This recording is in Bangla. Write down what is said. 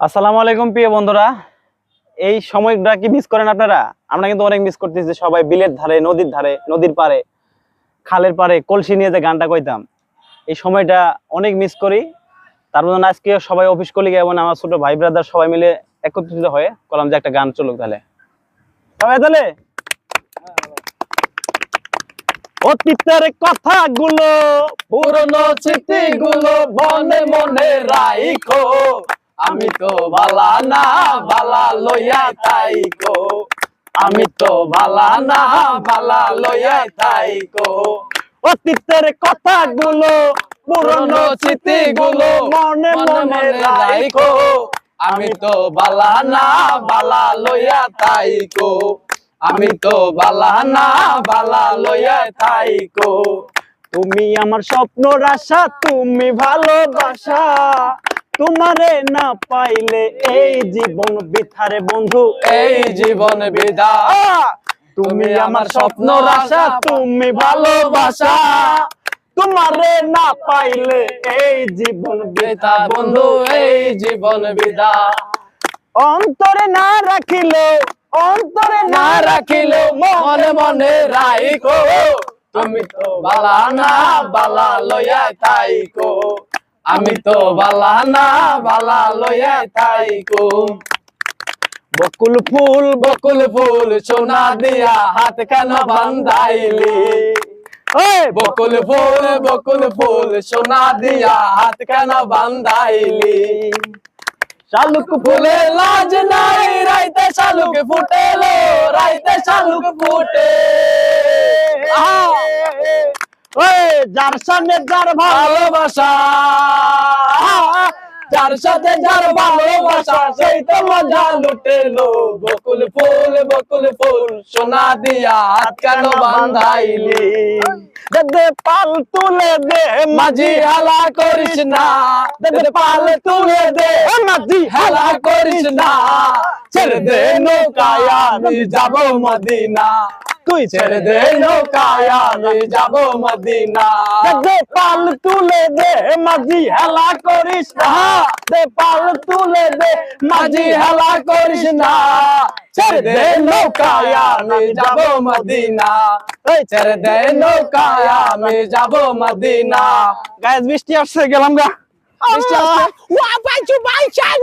আসসালামু আলাইকুম প্রিয় বন্ধুরা। এই সময়টা কি মিস করেন আপনারা? আমরা কিন্তু অনেক মিস করতেছি সবাই বিলের ধারে, নদীর ধারে, নদীর পারে খালের পারে কলসি নিয়ে যে গানটা কইতাম। এই সময়টা অনেক মিস করি। তার মধ্যে আজকে সবাই অফিস কলিগ এবং আমার ছোট ভাই ব্রাদার সবাই মিলে একত্রিত হয়ে করলাম যে একটা গান চলুক তাহলে। সবাই তাহলে অতীতের কথাগুলো পুরনো স্মৃতিগুলো মনে মনে রাইখো। আমি তো বালা না বালা লইয়া তাইকো আমি তো বালা না বালা লইয়া তাইকো অতীতের কথাগুলো পুরনো স্মৃতিগুলো মনে মনে রাইখো। আমি তো বালা না বালা লইয়া তাইকো আমি তো বালা না বালা লইয়া তাইকো তুমি আমার স্বপ্ন আশা তুমি ভালোবাসা। তোমারে না পাইলে এই জীবন বিথারে বন্ধু। এই জীবন বিদা। তুমি আমার স্বপ্ন আশা তুমি ভালোবাসা। তোমারে না পাইলে এই জীবন বৃথা বন্ধু। এই জীবন বিদা। অন্তরে না রাখিলে অন্তরে না রাখিলে মনে মনে রাইকো তুমি তো বালা না বালা লইয়া তাইকো আমি তো বালা না বালা লইয়া তাইকো বকুল ফুল বকুল ফুল সোনা দিয়া হাত কেন বান্ধাইলি? বকুল ফুল বকুল ফুল সোনা দিয়া হাত কেন বান্ধাইলি? শালুক ফুলে ফুলে লাজ নাই রাইতে শালুক ফুটেলো রাইতে শালুক ফুটে। যার সামনে যার ভালো ভালোবাসা। যার সাথে যার ভালোবাসা সেই তো মজা লুটেলো বকুল ফুল বকুল ফুল সোনা দিয়া হাত কেন বান্ধাইলি? দে পাল তুলে দে মাঝি হালা করিস না। দে পাল তুলে দে মাঝি হেলা করিস না। ছেড়ে দে নৌকায় আমি যাব মদিনা। তুই ছেড়ে দে নৌকায় আমি যাব মদিনা। দে দে পাল তুলে দে মাঝি হেলা করিস না। দে পাল তুলে দে মাঝি হেলা করিস না। ছেড়ে দে নৌকায় আমি যাব মদিনা। এই ছেড়ে দে নৌকায় আমি যাব মদিনা। গায়ে বৃষ্টি আসছে গেলাম গা। বৃষ্টি আসছে? ওয়া বাইচু বাইচান